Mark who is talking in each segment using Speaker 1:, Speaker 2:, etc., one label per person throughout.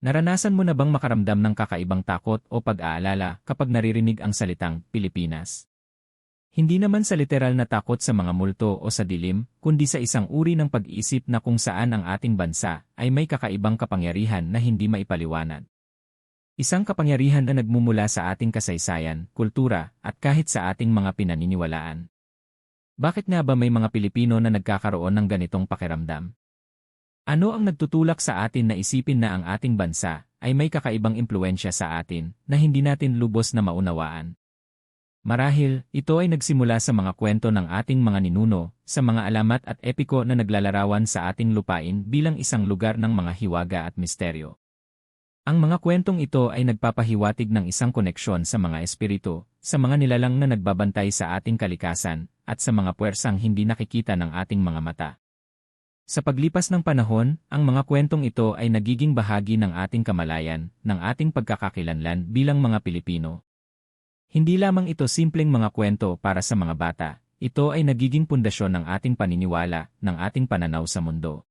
Speaker 1: Naranasan mo na bang makaramdam ng kakaibang takot o pag-aalala kapag naririnig ang salitang Pilipinas? Hindi naman sa literal na takot sa mga multo o sa dilim, kundi sa isang uri ng pag-iisip na kung saan ang ating bansa ay may kakaibang kapangyarihan na hindi maipaliwanag. Isang kapangyarihan na nagmumula sa ating kasaysayan, kultura, at kahit sa ating mga pinaniniwalaan. Bakit nga ba may mga Pilipino na nagkakaroon ng ganitong pakiramdam? Ano ang nagtutulak sa atin na isipin na ang ating bansa ay may kakaibang impluensya sa atin na hindi natin lubos na maunawaan? Marahil, ito ay nagsimula sa mga kwento ng ating mga ninuno, sa mga alamat at epiko na naglalarawan sa ating lupain bilang isang lugar ng mga hiwaga at misteryo. Ang mga kwentong ito ay nagpapahiwatig ng isang koneksyon sa mga espiritu, sa mga nilalang na nagbabantay sa ating kalikasan, at sa mga puwersang hindi nakikita ng ating mga mata. Sa paglipas ng panahon, ang mga kwentong ito ay nagiging bahagi ng ating kamalayan, ng ating pagkakakilanlan bilang mga Pilipino. Hindi lamang ito simpleng mga kwento para sa mga bata, ito ay nagiging pundasyon ng ating paniniwala, ng ating pananaw sa mundo.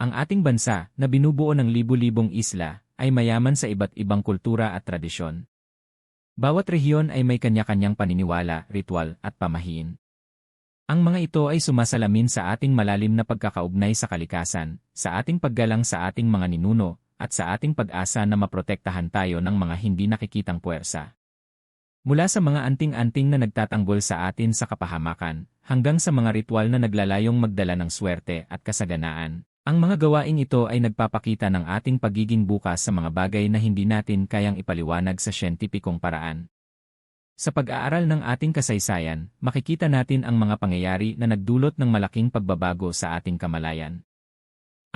Speaker 1: Ang ating bansa, na binubuo ng libu-libong isla, ay mayaman sa iba't ibang kultura at tradisyon. Bawat rehiyon ay may kanya-kanyang paniniwala, ritual, at pamahiin. Ang mga ito ay sumasalamin sa ating malalim na pagkakaugnay sa kalikasan, sa ating paggalang sa ating mga ninuno, at sa ating pag-asa na maprotektahan tayo ng mga hindi nakikitang puwersa. Mula sa mga anting-anting na nagtatanggol sa atin sa kapahamakan, hanggang sa mga ritual na naglalayong magdala ng swerte at kasaganaan, ang mga gawaing ito ay nagpapakita ng ating pagiging bukas sa mga bagay na hindi natin kayang ipaliwanag sa siyentipikong paraan. Sa pag-aaral ng ating kasaysayan, makikita natin ang mga pangyayari na nagdulot ng malaking pagbabago sa ating kamalayan.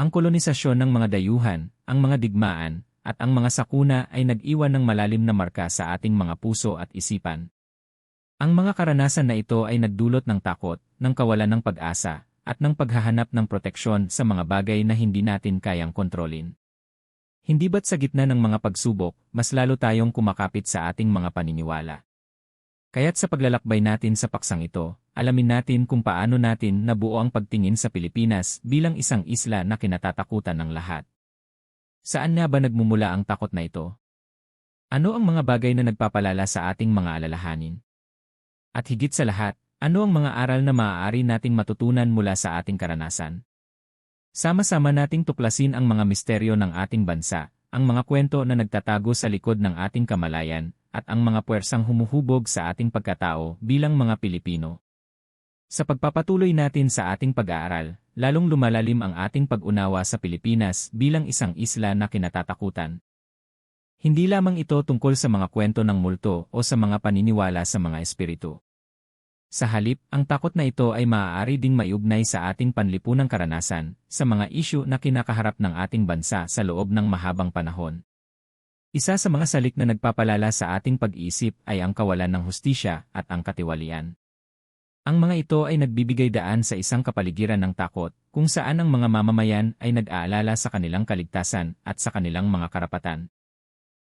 Speaker 1: Ang kolonisasyon ng mga dayuhan, ang mga digmaan, at ang mga sakuna ay nag-iwan ng malalim na marka sa ating mga puso at isipan. Ang mga karanasan na ito ay nagdulot ng takot, ng kawalan ng pag-asa, at ng paghahanap ng proteksyon sa mga bagay na hindi natin kayang kontrolin. Hindi ba't sa gitna ng mga pagsubok, mas lalo tayong kumakapit sa ating mga paniniwala? Kaya't sa paglalakbay natin sa paksang ito, alamin natin kung paano natin nabuo ang pagtingin sa Pilipinas bilang isang isla na kinatatakutan ng lahat. Saan nga ba nagmumula ang takot na ito? Ano ang mga bagay na nagpapalala sa ating mga alalahanin? At higit sa lahat, ano ang mga aral na maaari nating matutunan mula sa ating karanasan? Sama-sama nating tuklasin ang mga misteryo ng ating bansa, ang mga kwento na nagtatago sa likod ng ating kamalayan, at ang mga puwersang humuhubog sa ating pagkatao bilang mga Pilipino. Sa pagpapatuloy natin sa ating pag-aaral, lalong lumalalim ang ating pag-unawa sa Pilipinas bilang isang isla na kinatatakutan. Hindi lamang ito tungkol sa mga kwento ng multo o sa mga paniniwala sa mga espiritu. Sa halip, ang takot na ito ay maaari ding maiugnay sa ating panlipunang karanasan, sa mga isyu na kinakaharap ng ating bansa sa loob ng mahabang panahon. Isa sa mga salik na nagpapalala sa ating pag-iisip ay ang kawalan ng hustisya at ang katiwalian. Ang mga ito ay nagbibigay daan sa isang kapaligiran ng takot, kung saan ang mga mamamayan ay nag-aalala sa kanilang kaligtasan at sa kanilang mga karapatan.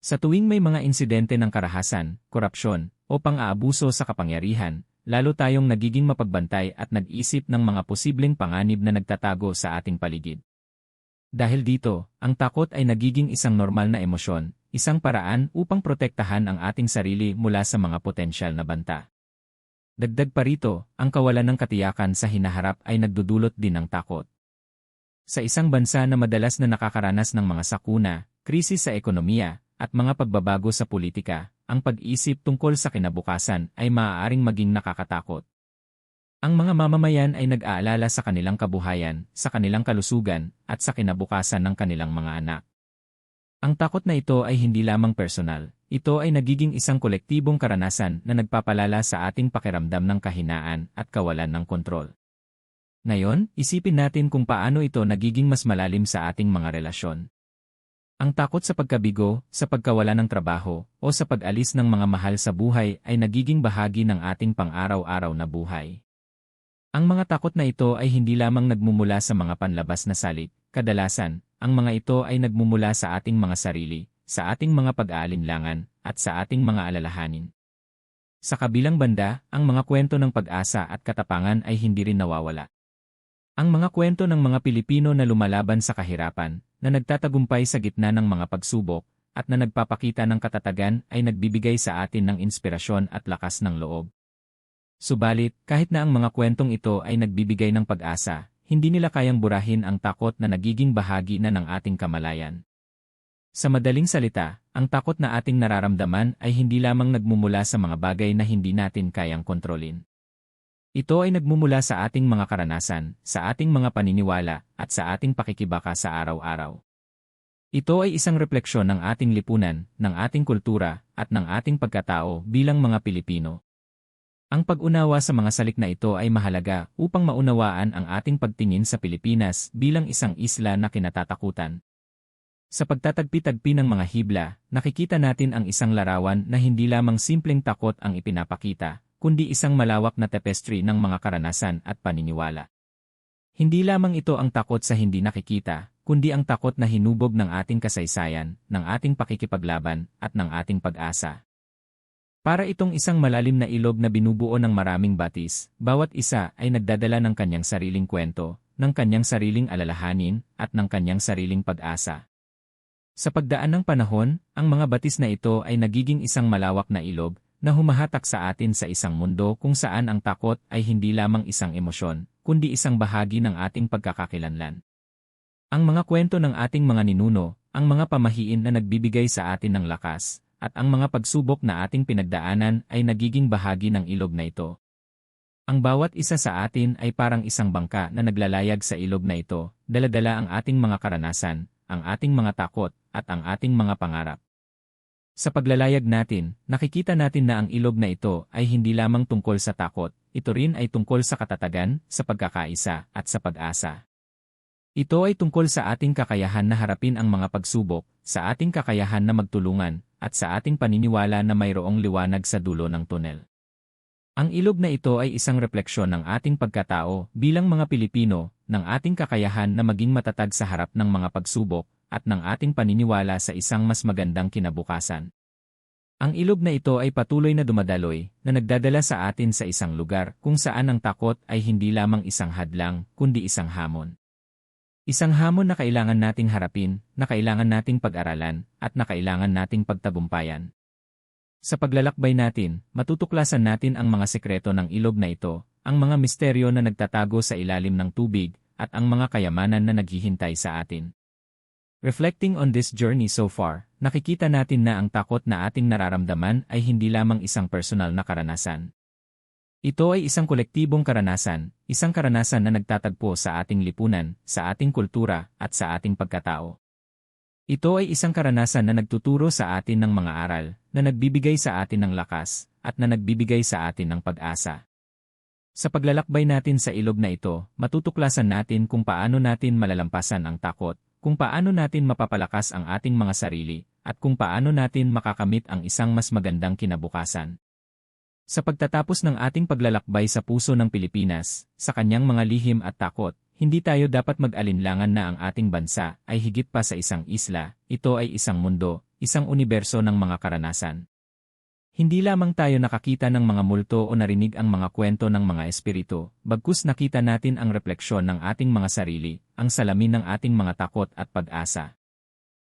Speaker 1: Sa tuwing may mga insidente ng karahasan, korupsyon, o pang-aabuso sa kapangyarihan, lalo tayong nagiging mapagbantay at nag-isip ng mga posibleng panganib na nagtatago sa ating paligid. Dahil dito, ang takot ay nagiging isang normal na emosyon, isang paraan upang protektahan ang ating sarili mula sa mga potensyal na banta. Dagdag pa rito, ang kawalan ng katiyakan sa hinaharap ay nagdudulot din ng takot. Sa isang bansa na madalas na nakakaranas ng mga sakuna, krisis sa ekonomiya, at mga pagbabago sa politika, ang pag-isip tungkol sa kinabukasan ay maaaring maging nakakatakot. Ang mga mamamayan ay nag-aalala sa kanilang kabuhayan, sa kanilang kalusugan, at sa kinabukasan ng kanilang mga anak. Ang takot na ito ay hindi lamang personal, ito ay nagiging isang kolektibong karanasan na nagpapalala sa ating pakiramdam ng kahinaan at kawalan ng kontrol. Ngayon, isipin natin kung paano ito nagiging mas malalim sa ating mga relasyon. Ang takot sa pagkabigo, sa pagkawala ng trabaho, o sa pag-alis ng mga mahal sa buhay ay nagiging bahagi ng ating pang-araw-araw na buhay. Ang mga takot na ito ay hindi lamang nagmumula sa mga panlabas na salik, kadalasan, ang mga ito ay nagmumula sa ating mga sarili, sa ating mga pag-aalinlangan, at sa ating mga alalahanin. Sa kabilang banda, ang mga kwento ng pag-asa at katapangan ay hindi rin nawawala. Ang mga kwento ng mga Pilipino na lumalaban sa kahirapan, na nagtatagumpay sa gitna ng mga pagsubok, at na nagpapakita ng katatagan ay nagbibigay sa atin ng inspirasyon at lakas ng loob. Subalit, kahit na ang mga kwentong ito ay nagbibigay ng pag-asa, hindi nila kayang burahin ang takot na nagiging bahagi na ng ating kamalayan. Sa madaling salita, ang takot na ating nararamdaman ay hindi lamang nagmumula sa mga bagay na hindi natin kayang kontrolin. Ito ay nagmumula sa ating mga karanasan, sa ating mga paniniwala, at sa ating pakikibaka sa araw-araw. Ito ay isang refleksyon ng ating lipunan, ng ating kultura, at ng ating pagkatao bilang mga Pilipino. Ang pag-unawa sa mga salik na ito ay mahalaga upang maunawaan ang ating pagtingin sa Pilipinas bilang isang isla na kinatatakutan, sa pagtatagpi-tagpi ng mga hibla, nakikita natin ang isang larawan na hindi lamang simpleng takot ang ipinapakita, kundi isang malawak na tapestry ng mga karanasan at paniniwala. Hindi lamang ito ang takot sa hindi nakikita, kundi ang takot na hinubog ng ating kasaysayan, ng ating pakikipaglaban, at ng ating pag-asa. Para itong isang malalim na ilog na binubuo ng maraming batis, bawat isa ay nagdadala ng kanyang sariling kwento, ng kanyang sariling alalahanin, at ng kanyang sariling pag-asa. Sa pagdaan ng panahon, ang mga batis na ito ay nagiging isang malawak na ilog na humahatak sa atin sa isang mundo kung saan ang takot ay hindi lamang isang emosyon, kundi isang bahagi ng ating pagkakakilanlan. Ang mga kwento ng ating mga ninuno, ang mga pamahiin na nagbibigay sa atin ng lakas, at ang mga pagsubok na ating pinagdaanan ay nagiging bahagi ng ilog na ito. Ang bawat isa sa atin ay parang isang bangka na naglalayag sa ilog na ito, daladala ang ating mga karanasan, ang ating mga takot, at ang ating mga pangarap. Sa paglalayag natin, nakikita natin na ang ilog na ito ay hindi lamang tungkol sa takot, ito rin ay tungkol sa katatagan, sa pagkakaisa, at sa pag-asa. Ito ay tungkol sa ating kakayahan na harapin ang mga pagsubok, sa ating kakayahan na magtulungan, at sa ating paniniwala na mayroong liwanag sa dulo ng tunel. Ang ilog na ito ay isang refleksyon ng ating pagkatao bilang mga Pilipino, ng ating kakayahan na maging matatag sa harap ng mga pagsubok, at ng ating paniniwala sa isang mas magandang kinabukasan. Ang ilog na ito ay patuloy na dumadaloy, na nagdadala sa atin sa isang lugar kung saan ang takot ay hindi lamang isang hadlang, kundi isang hamon. Isang hamon na kailangan nating harapin, na kailangan nating pag-aralan, at na kailangan nating pagtabumpayan. Sa paglalakbay natin, matutuklasan natin ang mga sekreto ng ilog na ito, ang mga misteryo na nagtatago sa ilalim ng tubig, at ang mga kayamanan na naghihintay sa atin. Reflecting on this journey so far, nakikita natin na ang takot na ating nararamdaman ay hindi lamang isang personal na karanasan. Ito ay isang kolektibong karanasan, isang karanasan na nagtatagpo sa ating lipunan, sa ating kultura, at sa ating pagkatao. Ito ay isang karanasan na nagtuturo sa atin ng mga aral, na nagbibigay sa atin ng lakas, at na nagbibigay sa atin ng pag-asa. Sa paglalakbay natin sa ilog na ito, matutuklasan natin kung paano natin malalampasan ang takot, kung paano natin mapapalakas ang ating mga sarili, at kung paano natin makakamit ang isang mas magandang kinabukasan. Sa pagtatapos ng ating paglalakbay sa puso ng Pilipinas, sa kanyang mga lihim at takot, hindi tayo dapat mag-alinlangan na ang ating bansa ay higit pa sa isang isla, ito ay isang mundo, isang universo ng mga karanasan. Hindi lamang tayo nakakita ng mga multo o narinig ang mga kwento ng mga espiritu, bagkus nakita natin ang refleksyon ng ating mga sarili, ang salamin ng ating mga takot at pag-asa.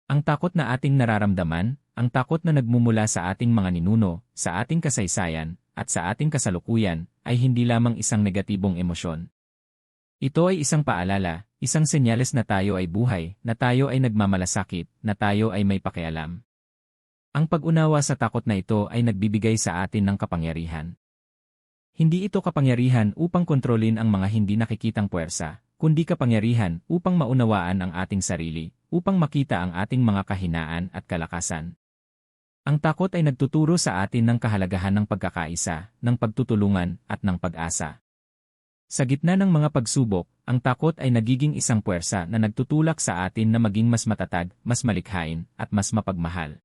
Speaker 1: Ang takot na ating nararamdaman, ang takot na nagmumula sa ating mga ninuno, sa ating kasaysayan, at sa ating kasalukuyan, ay hindi lamang isang negatibong emosyon. Ito ay isang paalala, isang senyales na tayo ay buhay, na tayo ay nagmamalasakit, na tayo ay may pakialam. Ang pag-unawa sa takot na ito ay nagbibigay sa atin ng kapangyarihan. Hindi ito kapangyarihan upang kontrolin ang mga hindi nakikitang puwersa, kundi kapangyarihan upang maunawaan ang ating sarili, upang makita ang ating mga kahinaan at kalakasan. Ang takot ay nagtuturo sa atin ng kahalagahan ng pagkakaisa, ng pagtutulungan, at ng pag-asa. Sa gitna ng mga pagsubok, ang takot ay nagiging isang puwersa na nagtutulak sa atin na maging mas matatag, mas malikhain, at mas mapagmahal.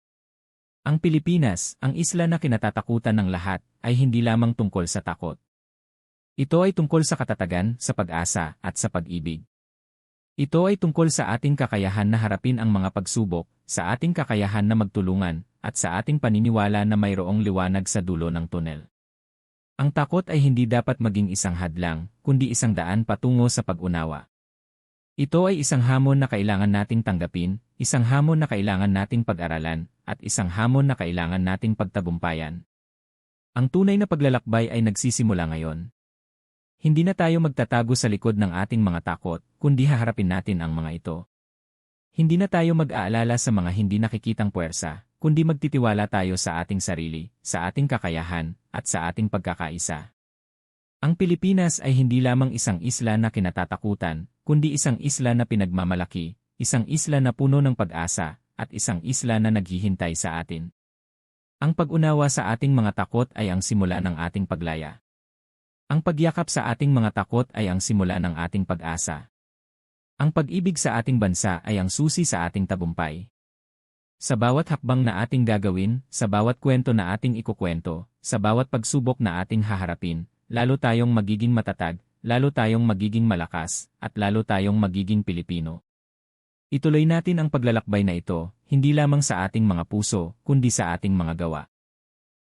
Speaker 1: Ang Pilipinas, ang isla na kinatatakutan ng lahat, ay hindi lamang tungkol sa takot. Ito ay tungkol sa katatagan, sa pag-asa, at sa pag-ibig. Ito ay tungkol sa ating kakayahan na harapin ang mga pagsubok, sa ating kakayahan na magtulungan, at sa ating paniniwala na mayroong liwanag sa dulo ng tunel. Ang takot ay hindi dapat maging isang hadlang, kundi isang daan patungo sa pag-unawa. Ito ay isang hamon na kailangan nating tanggapin, isang hamon na kailangan nating pag-aralan, at isang hamon na kailangan nating pagtagumpayan. Ang tunay na paglalakbay ay nagsisimula ngayon. Hindi na tayo magtatago sa likod ng ating mga takot, kundi haharapin natin ang mga ito. Hindi na tayo mag-aalala sa mga hindi nakikitang puwersa, kundi magtitiwala tayo sa ating sarili, sa ating kakayahan, at sa ating pagkakaisa. Ang Pilipinas ay hindi lamang isang isla na kinatatakutan, kundi isang isla na pinagmamalaki, isang isla na puno ng pag-asa, at isang isla na naghihintay sa atin. Ang pag-unawa sa ating mga takot ay ang simula ng ating paglaya. Ang pagyakap sa ating mga takot ay ang simula ng ating pag-asa. Ang pag-ibig sa ating bansa ay ang susi sa ating tabumpay. Sa bawat hakbang na ating gagawin, sa bawat kwento na ating ikukwento, sa bawat pagsubok na ating haharapin, lalo tayong magiging matatag, lalo tayong magiging malakas, at lalo tayong magiging Pilipino. Ituloy natin ang paglalakbay na ito, hindi lamang sa ating mga puso, kundi sa ating mga gawa.